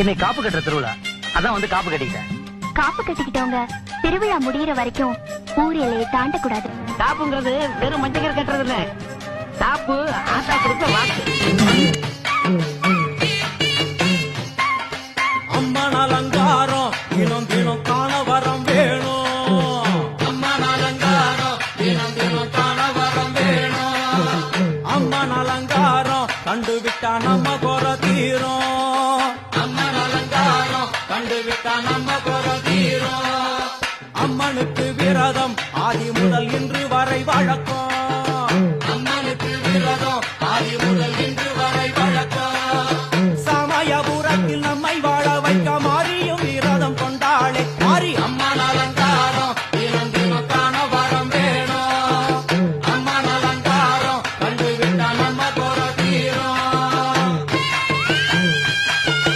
இன்னைக்கு காப்பு கட்டுற திருவிழா அதான் வந்து காப்பு கட்டிக்கிட்டேன். காப்பு கட்டிக்கிட்டவங்க திருவிழா முடியிற வரைக்கும் ஊர் எல்லையை தாண்டக்கூடாது காப்புங்கிறது வெறும் மஞ்சள் கட்டுறது இல்ல. காப்பு ஆத்தா கொடுத்த வாக்கு. அம்மன் அலங்காரம் தினம் தினம் காண வரம் வேணும். அம்மன் அலங்காரம் தினம் தினம் காண வரம் வேணும். அம்மன் அலங்காரம் கண்டு விட்டா நம்ம குறை தீரும். விட்டா நம்ம குறை அம்மனுக்கு விரதம் ஆதி முதல் இன்று வரை வழக்கம். அம்மனுக்கு விரதம் ஆதி முதல் இன்று வரை வழக்கம். சமயபுரத்தில் நம்மை வா